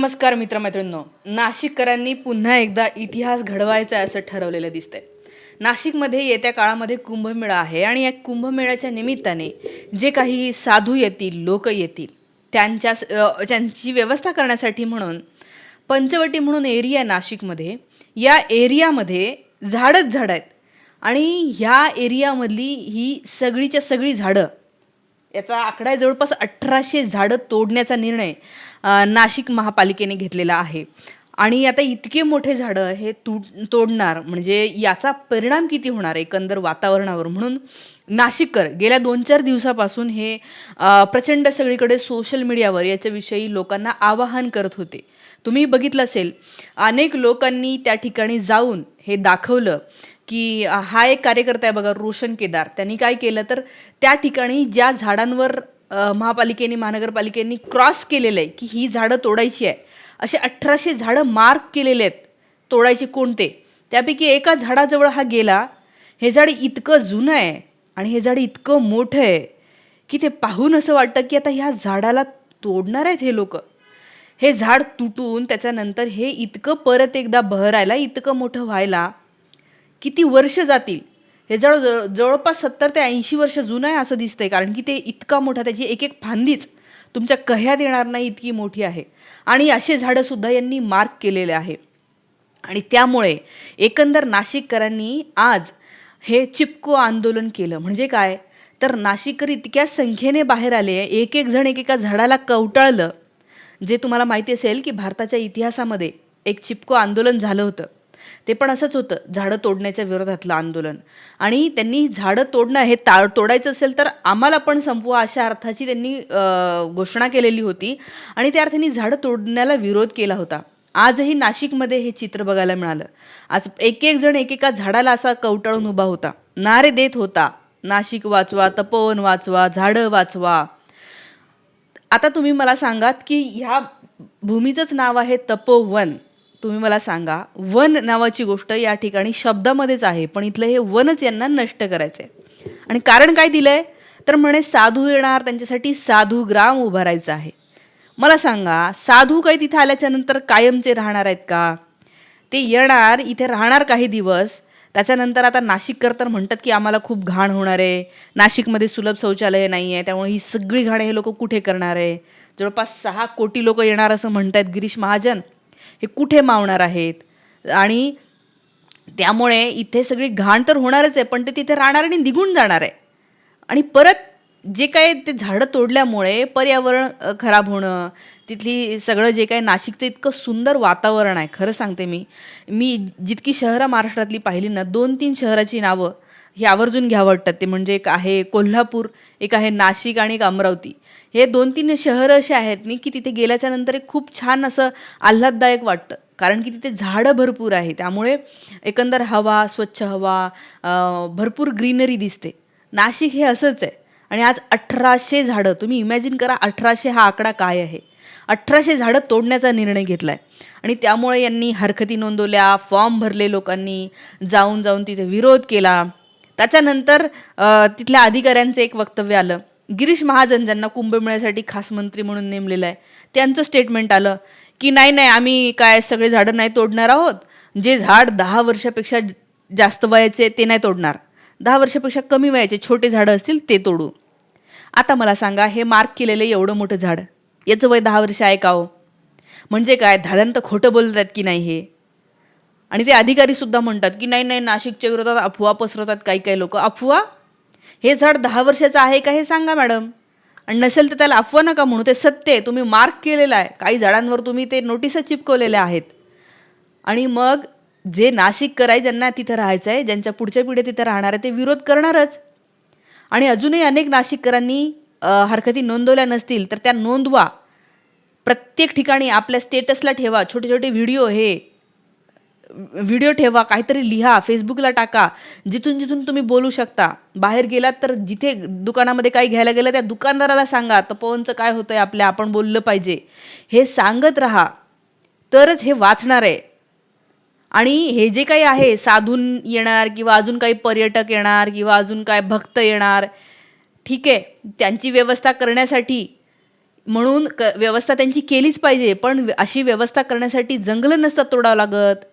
नमस्कार मित्रमैत्रिणींनो. नाशिककरांनी पुन्हा एकदा इतिहास घडवायचा असं ठरवलेलं दिसतंय. नाशिकमध्ये येत्या काळामध्ये कुंभमेळा आहे आणि या कुंभमेळ्याच्या निमित्ताने जे काही साधू येतील लोक येतील त्यांच्या त्यांची व्यवस्था करण्यासाठी म्हणून पंचवटी म्हणून एरिया आहे नाशिकमध्ये. या एरियामध्ये झाडच झाडं आहेत. आणि ह्या एरियामधली ही सगळीच्या सगळी झाडं याचा आकडा आहे जवळपास अठराशे झाडं तोडण्याचा निर्णय नाशिक महापालिकेने घेतलेला आहे. आणि आता इतके मोठे झाडं हे तुट तोडणार म्हणजे याचा परिणाम किती होणार एकंदर वातावरणावर? म्हणून नाशिककर गेल्या दोन चार दिवसापासून हे प्रचंड सगळीकडे सोशल मीडियावर याच्याविषयी लोकांना आवाहन करत होते. तुम्ही बघितलं असेल अनेक लोकांनी त्या ठिकाणी जाऊन हे दाखवलं. की हा एक कार्यकर्ता आहे बघा रोशन केदार. त्यांनी काय केलं तर त्या ठिकाणी ज्या झाडांवर महापालिकेने महानगरपालिकेने क्रॉस केलेलं आहे की ही झाडं तोडायची आहे असे अठराशे झाडं मार्क केलेले आहेत तोडायचे कोणते? त्यापैकी एका झाडाजवळ हा गेला हे झाड इतकं जुनं आहे आणि हे झाड इतकं मोठं आहे की ते पाहून असं वाटतं की आता ह्या झाडाला तोडणार आहेत हे लोक. हे झाड तुटून त्याच्यानंतर हे इतकं परत एकदा बहरायला इतकं मोठं व्हायला किती वर्ष जातील? हे जवळ जवळ- जवळपास सत्तर ते ऐंशी वर्ष जुनं आहे असं दिसतंय कारण की ते इतका मोठा त्याची एक एक फांदीच तुमच्या कह्यात येणार नाही इतकी मोठी आहे. आणि असे झाडंसुद्धा यांनी मार्क केलेले आहे. आणि त्यामुळे एकंदर नाशिककरांनी आज हे चिपको आंदोलन केलं. म्हणजे काय? तर नाशिककर इतक्या संख्येने बाहेर आले एक एक जण एकेका झाडाला कवटाळलं जे तुम्हाला माहिती असेल की भारताच्या इतिहासामध्ये एक चिपको आंदोलन झालं होतं. ते पण असंच होतं. झाडं तोडण्याच्या विरोधातलं आंदोलन. आणि त्यांनी झाडं तोडणं हे ता तोडायचं असेल तर आम्हाला पण संपवा अशा अर्थाची त्यांनी घोषणा केलेली होती. आणि त्या अर्थाने झाडं तोडण्याला विरोध केला होता. आजही नाशिकमध्ये हे चित्र बघायला मिळालं. आज एक एक जण एकेका झाडाला असा कवटाळून उभा होता. नारे देत होता. नाशिक वाचवा तपोवन वाचवा झाडं वाचवा. आता तुम्ही मला सांगात की ह्या भूमीचंच नाव आहे तपोवन. तुम्ही मला सांगा वन नावाची गोष्ट या ठिकाणी शब्दामध्येच आहे पण इथलं हे वनच यांना नष्ट करायचं आहे आणि कारण काय दिलं आहे तर म्हणे साधू येणार त्यांच्यासाठी साधू ग्राम उभारायचं आहे. मला सांगा साधू काही तिथे आल्याच्यानंतर कायमचे राहणार आहेत का? ते येणार इथे राहणार काही दिवस त्याच्यानंतर आता नाशिककर तर म्हणतात की आम्हाला खूप घाण होणार आहे. नाशिकमध्ये सुलभ शौचालय नाही आहे त्यामुळे ही सगळी घाण हे लोक कुठे करणार आहे? जवळपास सहा कोटी लोक येणार असं म्हणत आहेत गिरीश महाजन. हे कुठे मावणार आहेत? आणि त्यामुळे इथे सगळी घाण तर होणारच आहे पण ते तिथे राहणार आणि निघून जाणार आहे. आणि परत जे काय ते झाडं तोडल्यामुळे पर्यावरण खराब होणं तिथली सगळं जे काही नाशिकचं इतकं सुंदर वातावरण आहे खरं सांगते मी. मी जितकी शहरं महाराष्ट्रातली पाहिली ना दोन तीन शहराची नावं हे आवर्जून घ्यावं वाटतात ते म्हणजे एक आहे कोल्हापूर एक आहे नाशिक आणि एक अमरावती. हे दोन तीन शहरं असे आहेत नी की तिथे गेल्याच्यानंतर एक खूप छान असं आल्हाददायक वाटतं. कारण की तिथे झाडं भरपूर आहे. त्यामुळे एकंदर हवा स्वच्छ हवा भरपूर ग्रीनरी दिसते. नाशिक हे असंच आहे. आणि आज अठराशे झाडं तुम्ही इमॅजिन करा अठराशे हा आकडा काय आहे? अठराशे झाडं तोडण्याचा निर्णय घेतला आहे आणि त्यामुळे यांनी हरकती नोंदवल्या फॉर्म भरले लोकांनी जाऊन जाऊन तिथे विरोध केला. त्याच्यानंतर तिथल्या अधिकाऱ्यांचं एक वक्तव्य आलं. गिरीश महाजन ज्यांना कुंभमेळ्यासाठी खास मंत्री म्हणून नेमलेलं आहे त्यांचं स्टेटमेंट आलं की नाही नाही आम्ही काय सगळे झाडं नाही तोडणार आहोत. जे झाड दहा वर्षापेक्षा जास्त वयाचे ते नाही तोडणार. दहा वर्षापेक्षा कमी वयाचे छोटे झाडं असतील ते तोडू. आता मला सांगा हे मार्क केलेलं एवढं मोठं झाड याचं वय दहा वर्ष आहे का हो? म्हणजे काय दादांत खोटं बोलतात की नाही हे? आणि ते अधिकारी सुद्धा म्हणतात की नाही नाही नाशिकच्या विरोधात अफवा पसरवतात काही काही लोक. अफवा? हे झाड दहा वर्षाचं आहे का हे सांगा मॅडम. आणि नसेल तर त्याला अफवा नका म्हणू ते सत्य आहे. तुम्ही मार्क केलेलं आहे. काही झाडांवर तुम्ही ते नोटीस चिपकवलेल्या आहेत. आणि मग जे नाशिक कराय ज्यांना तिथं राहायचं आहे ज्यांच्या पुढच्या पिढी तिथं राहणार आहे ते विरोध करणारच. आणि अजूनही अनेक नाशिककरांनी हरकती नोंदवल्या नसतील तर त्या नोंदवा. प्रत्येक ठिकाणी आपल्या स्टेटसला ठेवा. छोटे छोटे व्हिडिओ हे व्हिडिओ ठेवा काहीतरी लिहा फेसबुकला टाका जिथून जिथून तुम्ही बोलू शकता. बाहेर गेलात तर जिथे दुकानामध्ये काही घ्यायला गेलं त्या दुकानदाराला सांगा तपोवनचं काय होतं आहे आपल्या? आपण बोललं पाहिजे. हे सांगत राहा. तरच हे वाचणार आहे. आणि हे जे काही आहे साधून येणार किंवा अजून काही पर्यटक येणार किंवा अजून काय भक्त येणार ठीक आहे त्यांची व्यवस्था करण्यासाठी म्हणून क व्यवस्था त्यांची केलीच पाहिजे पण अशी व्यवस्था करण्यासाठी जंगलं नसतात तोडावं लागत.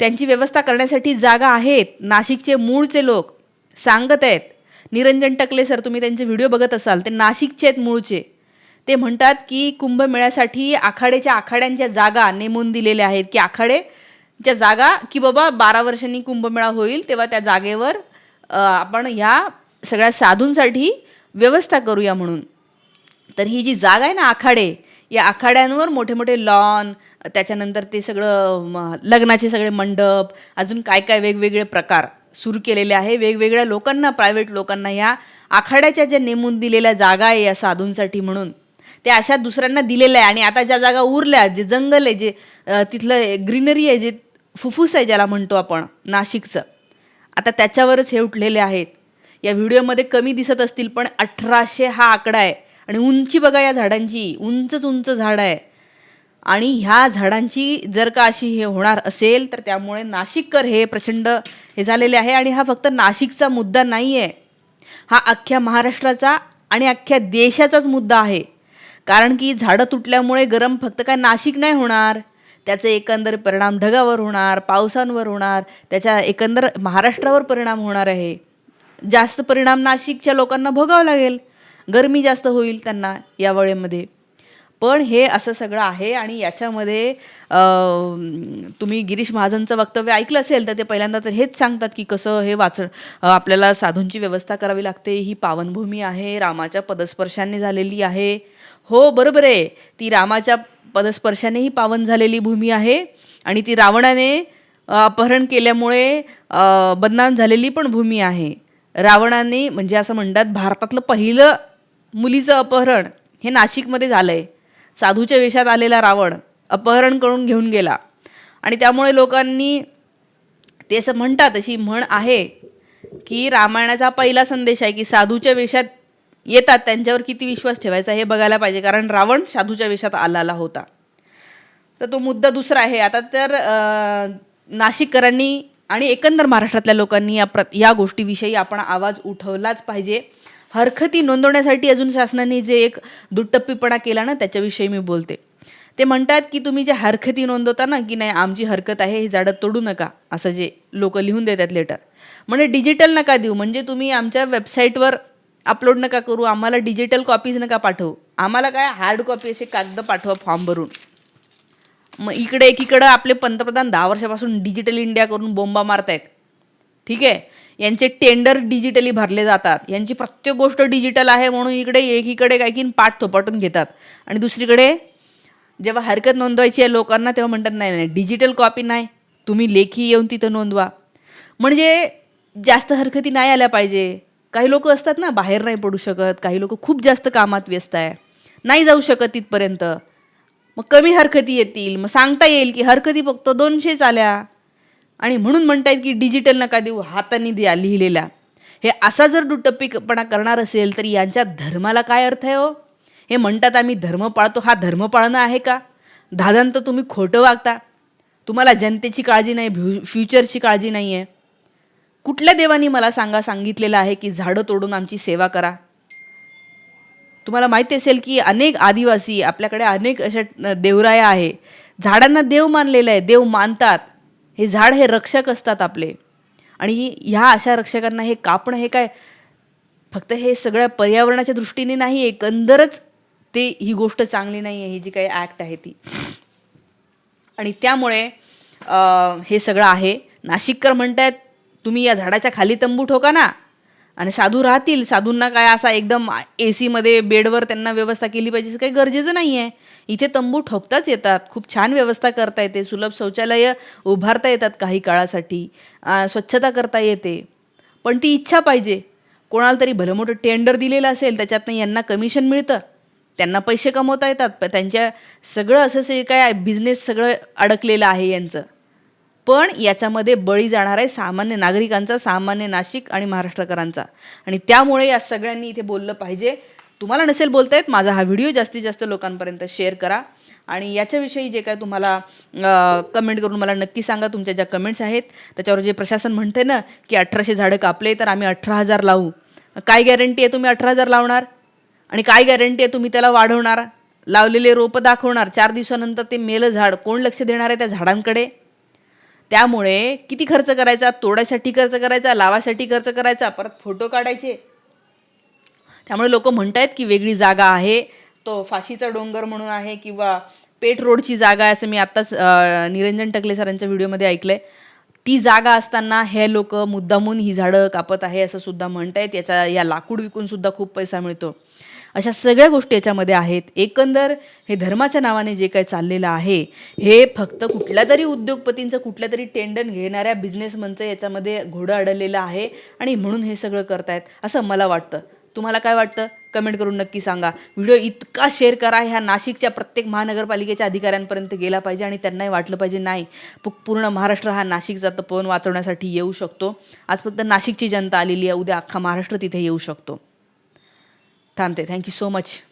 त्यांची व्यवस्था करण्यासाठी जागा आहेत. नाशिकचे मूळचे लोक सांगत आहेत. निरंजन टकले सर तुम्ही त्यांचे व्हिडिओ बघत असाल ते नाशिकचे आहेत मूळचे. ते म्हणतात की कुंभमेळ्यासाठी आखाड्याच्या आखाड्यांच्या जागा नेमून दिलेल्या आहेत. की आखाडेच्या जागा की बाबा बारा वर्षांनी कुंभमेळा होईल तेव्हा त्या जागेवर आपण ह्या सगळ्या साधूंसाठी व्यवस्था करूया म्हणून. तर ही जी जागा आहे ना आखाडे या आखाड्यांवर मोठे मोठे लॉन त्याच्यानंतर ते सगळं लग्नाचे सगळे मंडप अजून काय काय वेगवेगळे प्रकार सुरू केलेले आहे. वेगवेगळ्या लोकांना प्रायव्हेट लोकांना या आखाड्याच्या ज्या नेमून दिलेल्या जागा आहे या साधूंसाठी म्हणून त्या अशा दुसऱ्यांना दिलेल्या आहे. आणि आता ज्या जागा उरल्या जे जंगल आहे जे तिथलं ग्रीनरी आहे जे फुफ्फुस आहे ज्याला म्हणतो आपण नाशिकचं आता त्याच्यावरच हे उठलेले आहेत. या व्हिडिओमध्ये कमी दिसत असतील पण अठराशे हा आकडा आहे. आणि उंची बघा या झाडांची उंचच उंच झाड आहे. आणि ह्या झाडांची जर का अशी हे होणार असेल तर त्यामुळे नाशिककर हे प्रचंड हे झालेले आहे आणि हा फक्त नाशिकचा मुद्दा नाही आहे हा अख्ख्या महाराष्ट्राचा आणि अख्ख्या देशाचाच मुद्दा आहे. कारण की झाडं तुटल्यामुळे गरम फक्त काय नाशिक नाही होणार. त्याचे एकंदर परिणाम ढगावर होणार पावसांवर होणार त्याच्या एकंदर महाराष्ट्रावर परिणाम होणार आहे. जास्त परिणाम नाशिकच्या लोकांना भोगावं लागेल. गरमी जास्त होईल त्यांना या वेळेमध्ये. पण हे असं सगळं आहे आणि याच्यामध्ये तुम्ही गिरीश महाजनचं वक्तव्य ऐकलं असेल तर ते पहिल्यांदा तर हेच सांगतात की कसं हे वाचण आपल्याला साधूंची व्यवस्था करावी लागते. ही पावनभूमी आहे रामाच्या पदस्पर्शाने झालेली आहे. हो बरोबर आहे. ती रामाच्या पदस्पर्शाने ही पावन झालेली भूमी आहे आणि ती रावणाने अपहरण केल्यामुळे बदनाम झालेली पण भूमी आहे. रावणाने म्हणजे असं म्हणतात भारतातलं पहिलं मुलीचं अपहरण हे नाशिकमध्ये झालं आहे साधूच्या वेशात आलेला रावण अपहरण करून घेऊन गेला. आणि त्यामुळे लोकांनी ते असं म्हणतात अशी म्हण आहे की रामायणाचा पहिला संदेश आहे की साधूच्या वेशात येतात त्यांच्यावर किती विश्वास ठेवायचा हे बघायला पाहिजे कारण रावण साधूच्या वेशात आलेला होता. तर तो मुद्दा दुसरा आहे. आता तर नाशिककरांनी आणि एकंदर महाराष्ट्रातल्या लोकांनी या प्र या गोष्टीविषयी आपण आवाज उठवलाच पाहिजे. हरकती नोंदवण्यासाठी अजून शासनाने जे एक दुट्टप्पीपणा केला ना त्याच्याविषयी मी बोलते. ते म्हणतात की तुम्ही जे हरकती नोंदवता ना की नाही आमची हरकत आहे ही झाडं तोडू नका असं जे लोक लिहून देतात लेटर म्हणजे डिजिटल नका देऊ म्हणजे तुम्ही आमच्या वेबसाईटवर अपलोड नका करू आम्हाला डिजिटल कॉपीज नका पाठवू. आम्हाला काय हार्ड कॉपी असे कागद पाठवा फॉर्म भरून. मग इकडे एकीकडं आपले पंतप्रधान दहा वर्षापासून डिजिटल इंडिया करून बोंबा मारतायत. ठीक आहे? यांचे टेंडर डिजिटली भरले जातात. यांची प्रत्येक गोष्ट डिजिटल आहे म्हणून इकडे एकीकडे काय की पाठ थोपटून घेतात. आणि दुसरीकडे जेव्हा हरकत नोंदवायची आहे लोकांना तेव्हा म्हणतात नाही नाही डिजिटल कॉपी नाही. तुम्ही लेखी येऊन तिथं नोंदवा. म्हणजे जास्त हरकती नाही आल्या पाहिजे. काही लोक असतात ना बाहेर नाही पडू शकत. काही लोक खूप जास्त कामात व्यस्त आहे. नाही जाऊ शकत तिथपर्यंत. मग कमी हरकती येतील. मग सांगता येईल की हरकती फक्त दोनशेच आल्या. आणि म्हणून म्हणतायत की डिजिटल नका देऊ हाताने द्या लिहिलेला हे असा जर दुटप्पीपणा करणार असेल तर यांच्या धर्माला काय अर्थ आहे हो? हे म्हणतात आम्ही धर्म पाळतो हा धर्म पाळणं आहे का? दादांत तुम्ही खोटं वागता. तुम्हाला जनतेची काळजी नाही फ्यु फ्युचरची काळजी नाही आहे कुठल्या देवानी मला सांगा सांगितलेलं आहे की झाडं तोडून आमची सेवा करा. तुम्हाला माहिती असेल की अनेक आदिवासी आपल्याकडे अनेक अशा देवराया आहे. झाडांना देव मानलेलं आहे देव मानतात. हे झाड हे रक्षक असतात आपले. आणि ह्या अशा रक्षकांना हे कापणं हे काय? फक्त हे सगळ्या पर्यावरणाच्या दृष्टीने नाही एकंदरच ते ही गोष्ट चांगली नाही आहे ही जी काही ॲक्ट आहे ती. आणि त्यामुळे हे सगळं आहे. नाशिककर म्हणतायत तुम्ही या झाडाच्या खाली तंबू ठोका हो ना? आणि साधू राहतील. साधूंना काय असा एकदम ए सीमध्ये बेडवर त्यांना व्यवस्था केली पाहिजे असं काही गरजेचं नाही आहे इथे तंबू ठोकताच येतात. खूप छान व्यवस्था करता येते. सुलभ शौचालयं उभारता येतात काही काळासाठी. स्वच्छता करता येते. पण ती इच्छा पाहिजे. कोणाला तरी भलं मोठं टेंडर दिलेलं असेल त्याच्यातनं यांना कमिशन मिळतं. त्यांना पैसे कमवता येतात. प- त्यांच्या सगळं असं जे काय बिझनेस सगळं अडकलेलं आहे यांचं. पण याच्यामध्ये बळी जाणार आहे सामान्य नागरिकांचा सामान्य नाशिक आणि महाराष्ट्रकरांचा. आणि त्यामुळे या सगळ्यांनी इथे बोललं पाहिजे. तुम्हाला नसेल बोलता येत माझा हा व्हिडिओ जास्तीत जास्त लोकांपर्यंत शेअर करा. आणि याच्याविषयी जे काय तुम्हाला कमेंट करून मला नक्की सांगा तुमच्या ज्या कमेंट्स आहेत. त्याच्यावर जे प्रशासन म्हणते ना की अठराशे झाडं कापले तर आम्ही अठरा हजार लावू. काय गॅरंटी आहे तुम्ही अठरा हजार लावणार? आणि काय गॅरंटी आहे तुम्ही त्याला वाढवणार? लावलेले रोपं दाखवणार. चार दिवसानंतर ते मेलं झाड. कोण लक्ष देणार आहे त्या झाडांकडे? त्यामुळे किती खर्च करायचा? तोडायसाठी खर्च करायचा? लावासाठी खर्च करायचा? परत फोटो काढायचे? त्यामुळे लोक म्हणत आहेत की वेगळी जागा आहे. तो फाशीचा डोंगर म्हणून आहे किंवा पेठ रोडची जागा आहे असं मी आत्ताच निरंजन टकले सरांच्या व्हिडिओमध्ये ऐकलंय. ती जागा असताना हे लोक मुद्दामून ही झाडं कापत आहे असं सुद्धा म्हणतायत. याचा या लाकूड विकून सुद्धा खूप पैसा मिळतो. अशा सगळ्या गोष्टी याच्यामध्ये आहेत. एकंदर हे धर्माच्या नावाने जे काही चाललेलं आहे हे फक्त कुठल्या तरी उद्योगपतींचं कुठल्या तरी टेंडन घेणाऱ्या बिझनेसमनचं याच्यामध्ये घोडं अडलेलं आहे आणि म्हणून हे सगळं करतायत असं मला वाटतं. तुम्हाला काय वाटतं? कमेंट करून नक्की सांगा. व्हिडिओ इतका शेअर करा ह्या नाशिकच्या प्रत्येक महानगरपालिकेच्या अधिकाऱ्यांपर्यंत गेला पाहिजे आणि त्यांनाही वाटलं पाहिजे नाही पूर्ण महाराष्ट्र हा नाशिकचा तपोवन वाचवण्यासाठी येऊ शकतो. आज फक्त नाशिकची जनता आलेली आहे उद्या अख्खा महाराष्ट्र तिथे येऊ शकतो. थांबते. Thank you so much